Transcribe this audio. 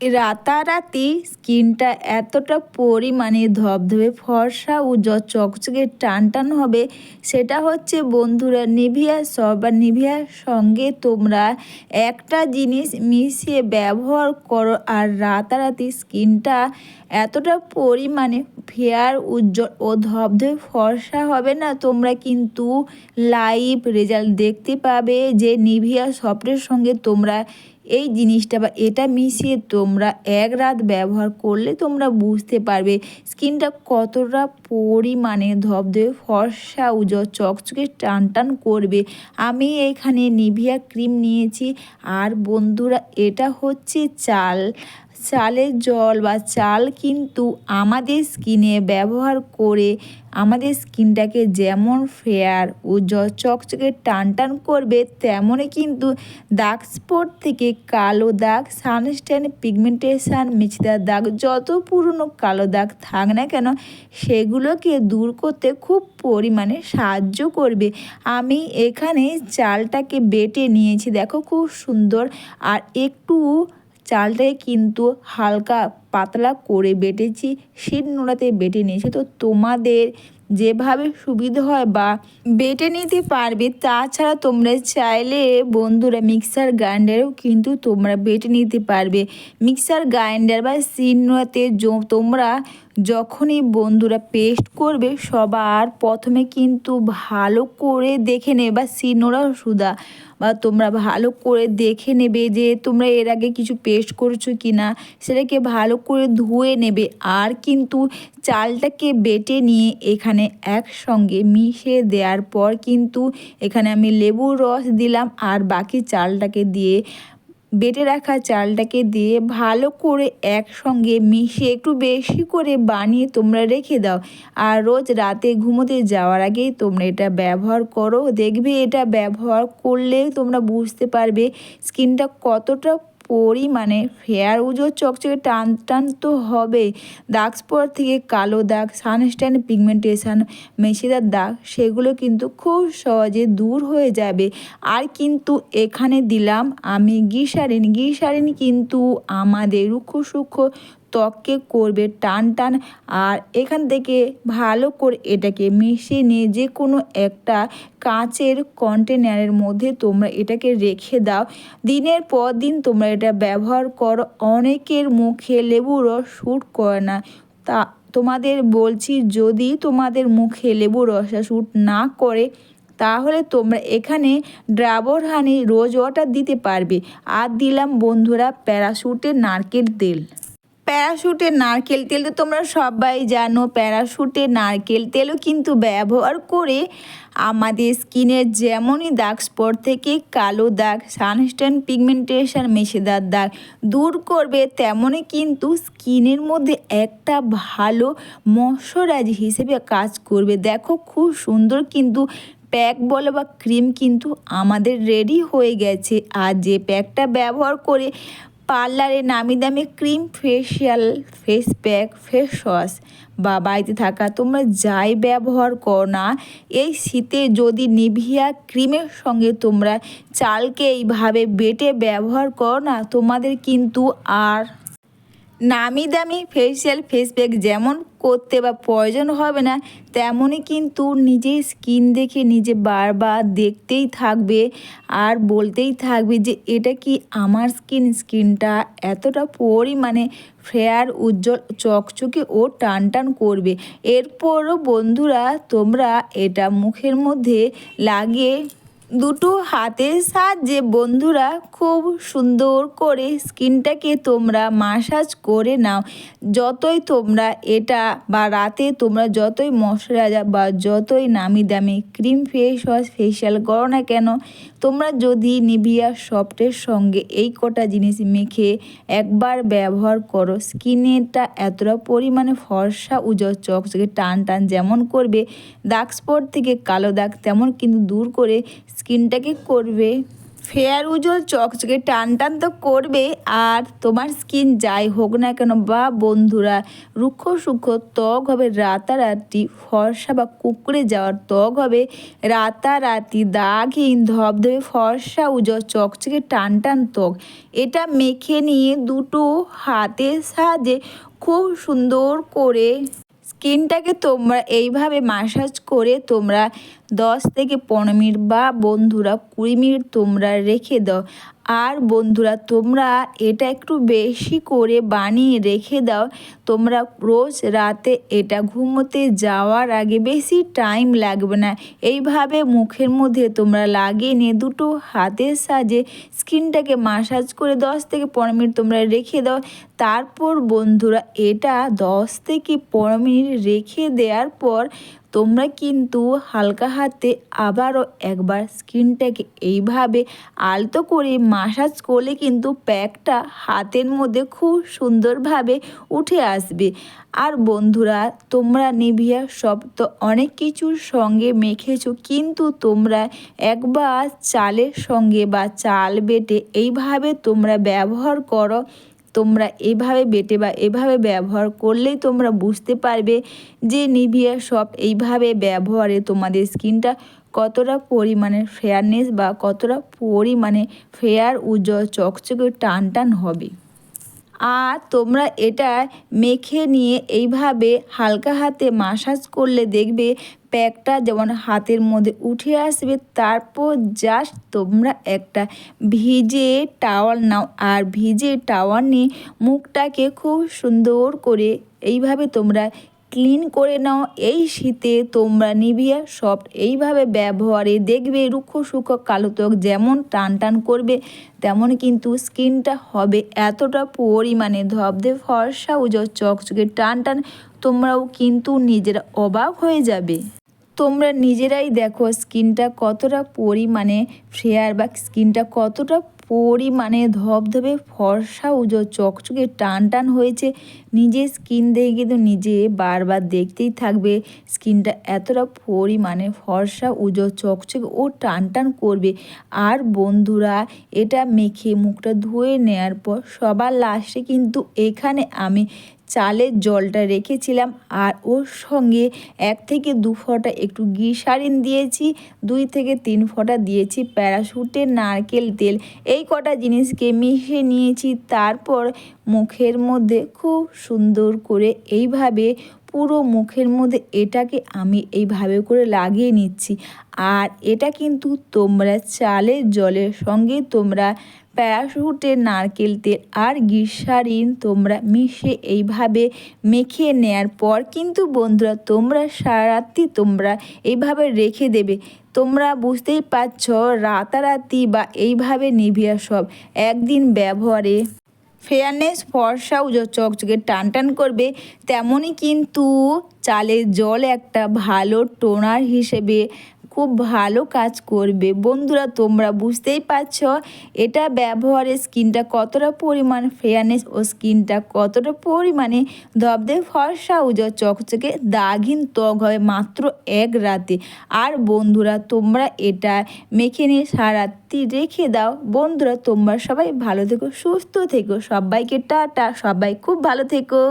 রাতারাতি স্কিনটা এতটা পরিমাণে ধবধবে, ফর্সা ও চকচকে টান টান হবে, সেটা হচ্ছে বন্ধুরা নিভিয়া সব বা নিভিয়ার সঙ্গে তোমরা একটা জিনিস মিশিয়ে ব্যবহার করো আর রাতারাতি স্কিনটা এতটা পরিমাণে ফেয়ার উজ্জ্বল ও ধবধবে, ফর্সা হবে না। তোমরা কিন্তু লাইভ রেজাল্ট দেখতে পাবে যে নিভিয়া সফটের সঙ্গে তোমরা এই জিনিসটা বা এটা মিশিয়ে তোমরা এক রাত ব্যবহার করলে তোমরা বুঝতে পারবে। স্কিনটা কতটা পরিমাণে ধবধবে ফর্সা উজো চকচকে টান টান করবে। আমি এখানে নিভিয়া ক্রিম নিয়েছি। আর বন্ধুরা, এটা হচ্ছে চাল। চালের জল বা চাল কিন্তু আমাদের স্কিনে ব্যবহার করে আমাদের স্কিনটাকে যেমন ফেয়ার ও চকচকে টান টান করবে, তেমনই কিন্তু দাগ স্পট থেকে কালো দাগ সানস্ট্যান পিগমেন্টেশন মিছিদার দাগ যত পুরনো কালো দাগ থাক না কেন, সেগুলোকে দূর করতে খুব পরিমাণে সাহায্য করবে। আমি এখানে চালটাকে বেটে নিয়েছি, দেখো খুব সুন্দর। আর একটু চালটাকে কিন্তু হালকা পাতলা করে বেটেছি। শিল নোড়াতে বেটে নিয়েছি। তো তোমাদের যেভাবে সুবিধা হয় বা বেটে নিতে পারবে, তাছাড়া তোমরা চাইলে বন্ধুরা মিক্সার গ্রাইন্ডারেও কিন্তু তোমরা বেটে নিতে পারবে। মিক্সার গ্রাইন্ডার বা শিলনোড়াতে তোমরা যখনই বন্ধুরা পেস্ট করবে, সবার প্রথমে কিন্তু ভালো করে দেখে নেবে, বা শিলনোড়া সুদা, বা তোমরা ভালো করে দেখে নেবে যে তোমরা এর আগে কিছু পেস্ট করছ কি না সেটাকে ভালো করে ধুয়ে নেবে। আর কিন্তু চালটাকে বেটে নিয়ে এখানে একসঙ্গে মিশে দেওয়ার পর কিন্তু এখানে আমি লেবুর রস দিলাম, আর বাকি চালটাকে দিয়ে বেটে রাখা চালটাকে দিয়ে ভালো করে একসঙ্গে মিশিয়ে একটু বেশি করে বানিয়ে তোমরা রেখে দাও। আর রোজ রাতে ঘুমোতে যাওয়ার আগেই তোমরা এটা ব্যবহার করো। দেখবে এটা ব্যবহার করলে তোমরা বুঝতে পারবে স্কিনটা কতটা পরিমাণে ফেয়ার উজো চকচকে টান টান তো হবে দাগ স্পট থেকে কালো দাগ, সানস্ট্যান্ড পিগমেন্টেশন, মেশিদার দাগ, সেগুলো কিন্তু খুব সহজে দূর হয়ে যাবে। আর কিন্তু এখানে দিলাম আমি গিসারিন। গিসারিন কিন্তু আমাদের রুক্ষ সূক্ষ্ম ত্বককে করবে টান টান আর এখান থেকে ভালো করে এটাকে মিশিয়ে নিয়ে যে কোনো একটা কাঁচের কন্টেনারের মধ্যে তোমরা এটাকে রেখে দাও। দিনের পর দিন তোমরা এটা ব্যবহার করো। অনেকের মুখে লেবু রস শ্যুট করে না। তা তোমাদের বলছি, যদি তোমাদের মুখে লেবু রসা শ্যুট না করে, তাহলে তোমরা এখানে ড্রাবর হানি রোজ ওয়াটার দিতে পারবে। আর দিলাম বন্ধুরা প্যারাশুটের নারকেল তেল। প্যারাশুটের নারকেল তেল তো তোমরা সবাই জানো, প্যারাশুটে নারকেল তেলও কিন্তু ব্যবহার করে আমাদের স্কিনের যেমনই দাগ, স্পট থেকে কালো দাগ সানস্ট্যান পিগমেন্টেশন, মেশেদার দাগ দূর করবে, তেমনই কিন্তু স্কিনের মধ্যে একটা ভালো ময়শ্চারাইজ হিসেবে কাজ করবে। দেখো খুব সুন্দর কিন্তু প্যাক বলো বা ক্রিম কিন্তু আমাদের রেডি হয়ে গেছে। আর যে প্যাকটা ব্যবহার করে পার্লারে নামি দামি cream facial face pack face wash বা বাড়িতে থাকা তোমরা যাই ব্যবহার করো না, এই শীতে যদি নিভিয়া ক্রিমের সঙ্গে তোমরা চালকে এইভাবে বেটে ব্যবহার করো না, তোমাদের কিন্তু আর নামি দামি ফেসিয়াল ফেস প্যাক যেমন করতে বা প্রয়োজন হবে না, তেমনই কিন্তু নিজের স্কিন দেখে নিজে বারবার দেখতেই থাকবে আর বলতেই থাকবে যে, এটা কি আমার স্কিন স্কিনটা এতটা পরিমাণে ফেয়ার উজ্জ্বল, চকচকে ও টান টান করবে। এরপরও বন্ধুরা, তোমরা এটা মুখের মধ্যে লাগিয়ে দুটো হাতের সাহায্যে বন্ধুরা খুব সুন্দর করে স্কিনটাকে তোমরা মাসাজ করে নাও। যতই তোমরা এটা বা রাতে তোমরা যতই মশলাজা বা যতই নামি দামি ক্রিম ফেস ওয়াশ ফেসিয়াল করো না কেন, তোমরা যদি নিভিয়া সফটের সঙ্গে এই কটা জিনিস মেখে একবার ব্যবহার করো স্কিনেটা এতটা পরিমাণে ফর্সা, উজ্জ্বল, চকচকে, টান টান যেমন করবে, দাগ স্পট থেকে কালো দাগ তেমন কিন্তু দূর করে স্কিনটাকে করবে? ফেয়ার উজ্জ্বল চকচকে টান টান তো করবে। আর তোমার স্কিন যাই হোক না কেন, বা বন্ধুরা, রুক্ষ সূক্ষ্ম ত্বক হবে, রাতারাতি ফর্সা বা কুকড়ে যাওয়ার ত্বক হবে। রাতারাতি দাগহীন, ধবধবে ফর্সা উজ্জ্বল চকচকে টান টান ত্বক। এটা মেখে নিয়ে দুটো হাতের সাহায্যে খুব সুন্দর করে স্কিনটাকে তোমরা এইভাবে মাসাজ করে তোমরা দশ থেকে পনেরো মিনিট বা বন্ধুরা কুড়ি মিনিট তোমরা রেখে দাও। আর বন্ধুরা, তোমরা এটা একটু বেশি করে বানিয়ে রেখে দাও। তোমরা রোজ রাতে এটা ঘুমোতে যাওয়ার আগে বেশি টাইম লাগবে না। এইভাবে মুখের মধ্যে তোমরা লাগিয়ে নিয়ে দুটো হাতের সাজে স্কিনটাকে মাসাজ করে দশ থেকে পনেরো মিনিট তোমরা রেখে দাও। তারপর বন্ধুরা, এটা দশ থেকে পনেরো মিনিট রেখে দেওয়ার পর তোমরা কিন্তু হালকা হাতে আবারও একবার স্কিনটাকে এইভাবে আলতো করে মাসাজ করলে কিন্তু প্যাকটা হাতের মধ্যে খুব সুন্দরভাবে উঠে আসবে। আর বন্ধুরা, তোমরা নিভিয়া সব তো অনেক কিছুর সঙ্গে মেখেছো, কিন্তু তোমরা একবার চালের সঙ্গে বা চাল বেটে এইভাবে তোমরা ব্যবহার করো। তোমরা এভাবে বেটে বা এভাবে ব্যবহার করলেই তোমরা বুঝতে পারবে যে নিভিয়া সফট এইভাবে ব্যবহারে তোমাদের স্কিনটা কতটা পরিমাণে ফেয়ারনেস বা কতটা পরিমাণে ফেয়ার উজ্জ্বল, চকচকে টান টান হবে। আর তোমরা এটা মেখে নিয়ে এইভাবে হালকা হাতে মাসাজ করলে দেখবে প্যাকটা যেমন হাতের মধ্যে উঠে আসবে, তারপর জাস্ট তোমরা একটা ভিজে টাওয়াল নাও। আর ভিজে টাওয়াল নিয়ে মুখটাকে খুব সুন্দর করে এইভাবে তোমরা ক্লিন করে নাও। এই শীতে তোমরা নিভিয়া সফট এইভাবে ব্যবহারে দেখবে রুক্ষ, সূক্ষ্ম, কালো ত্বক যেমন টান টান করবে, তেমন কিন্তু স্কিনটা হবে এতটা পরিমাণে। ধবধে, ফর্সা উজো চকচকে, টান টান তোমরাও কিন্তু নিজেরা অবাক হয়ে যাবে। তোমরা নিজেরাই দেখো স্কিনটা কতটা পরিমাণে ফ্রেয়ার বা স্কিনটা কতটা পরিমাণে ধবধবে, ফর্সা, উজো, চকচকে টান টান হয়েছে। নিজের স্কিন দেখে কিন্তু নিজে বারবার দেখতেই থাকবে স্কিনটা এতটা পরিমাণে ফর্সা, উজো, চকচকে ও টান টান করবে। আর বন্ধুরা, এটা মেখে মুখটা ধুয়ে নেওয়ার পর সবার লাস্টে কিন্তু এখানে আমি চালের জলটা রেখেছিলাম আর ওর সঙ্গে এক থেকে দু ফোঁটা একটু গিসারিন দিয়েছি, দুই থেকে তিন ফোঁটা দিয়েছি প্যারাশুটের নারকেল তেল। এই কটা জিনিসকে মিশিয়ে নিয়েছি, তারপর মুখের মধ্যে খুব সুন্দর করে এইভাবে পুরো মুখের মধ্যে এটাকে আমি এইভাবে করে লাগিয়ে নিচ্ছি। আর এটা কিন্তু তোমরা চালের জলের সঙ্গে তোমরা প্যারাশুটের নারকেল তেল আর গ্রীষ্মারিন তোমরা মিশে এইভাবে মেখে নেয়ার পর কিন্তু বন্ধুরা তোমরা সারা রাত্রি তোমরা এইভাবে রেখে দেবে। তোমরা বুঝতেই পারছ রাতারাতি বা এইভাবে নিভিয়া সব একদিন ব্যবহারে। ফেয়ারনেস, ফর্সা চকচকে টান টান করবে, তেমনই কিন্তু চালের জল একটা ভালো টোনার হিসেবে খুব ভালো কাজ করবে। বন্ধুরা, তোমরা বুঝতেই পারছ, এটা ব্যবহারে স্কিনটা কতটা পরিমাণ ফেয়ারনেস ও স্কিনটা কতটা পরিমাণে ধবদে ফর্সা উজ্জ্বল চকচকে দাগিন ত্বক হয় মাত্র এক রাতে। আর বন্ধুরা, তোমরা এটা মেখে নিয়ে সারাত্রি রেখে দাও। বন্ধুরা, তোমরা সবাই ভালো থেকো, সুস্থ থেকো। সবাইকে টাটা, সবাই খুব ভালো থেকো।